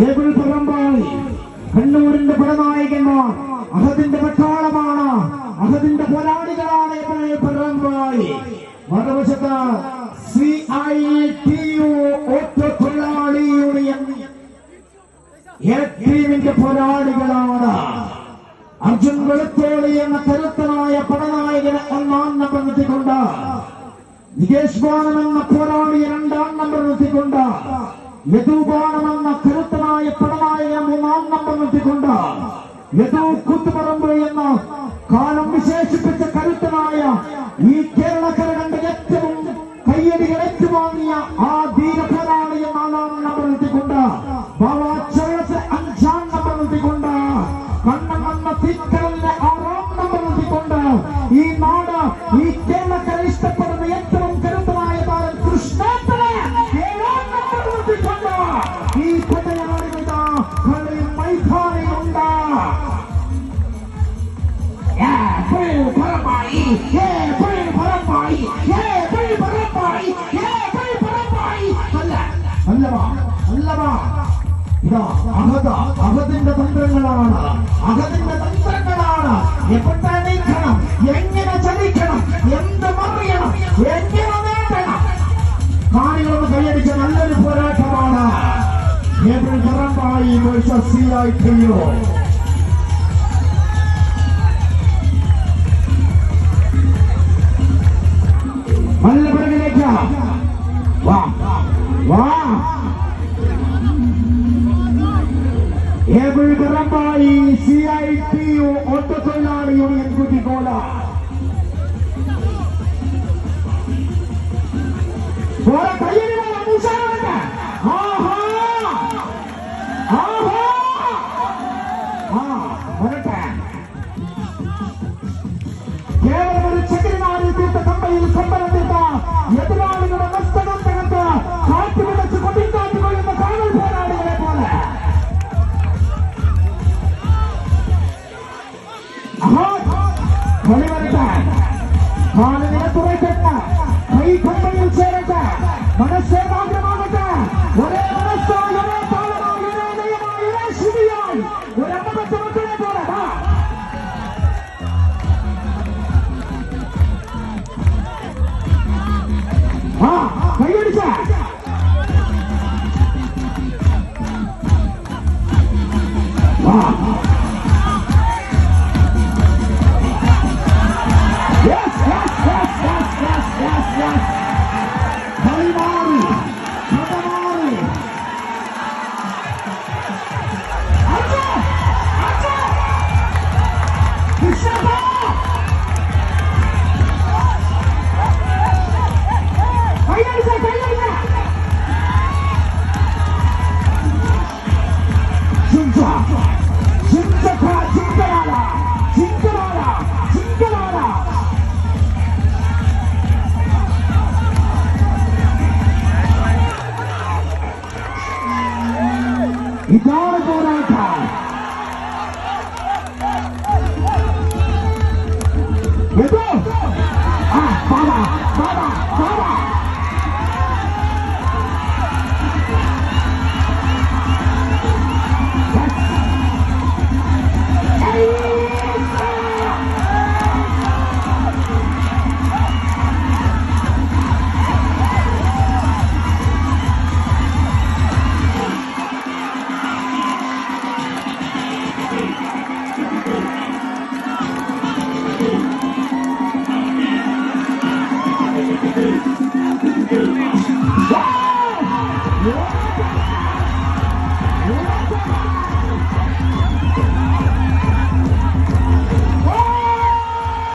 Able Parambayi കണ്ണൂരിന്റെ പടനായകന്മാർ അഹദിന്റെ പട്ടാളമാണ് അഹദിന്റെ പോരാളികളാണ് ഏബിൾ പറമ്പായി മറുവശത്ത് സി ഐ ടി യു ഒറ്റ തൊഴിലാളി യൂണിയൻ എ ടീമിന്റെ പോരാളികളാണ്. അർജുൻ വെളുത്തോളി എന്ന കരുത്തനായ പടനായകന് ഒന്നാം നമ്പർ നിർത്തിക്കൊണ്ട് നികേഷ് ബാലൻ എന്ന പോരാളിയെ രണ്ടാം നമ്പർ നിർത്തിക്കൊണ്ട് യദു കരുത്തനായ പടനായകനെ മൂന്നാം നമ്പർ നിർത്തിക്കൊണ്ട് യദു കൂത്തുപറമ്പ് എന്ന കാലം വിശേഷിപ്പിച്ച കരുത്തനായ ഈ കേരളക്കര പറമ്പായി പറമ്പായി പറമ്പായി അല്ല അല്ലവാ അല്ലവാ. ഇതാ അഹദ അഹദിന്റെ തന്ത്രങ്ങളാണ്. അഹദിന്റെ തന്ത്രങ്ങളാണ്. എവിടെ നീക്കണം? എങ്ങനെ ചലിക്കണം? എന്ത് മറിയണം? എങ്ങനെ നേടണം കാണികളൊന്ന് കൈയടിച്ച നല്ലൊരു പോരാട്ടമാണ്. ഏപ്രിൽ പറമ്പായി കഴിയോ able Parambayi C I T U ഓട്ടത്തൊഴിലാളി union കുട്ടിക്കോല ഓരോ Come on. 金塔卡，金塔拉，金塔拉，金塔拉，动，啊，打打，打打，打打。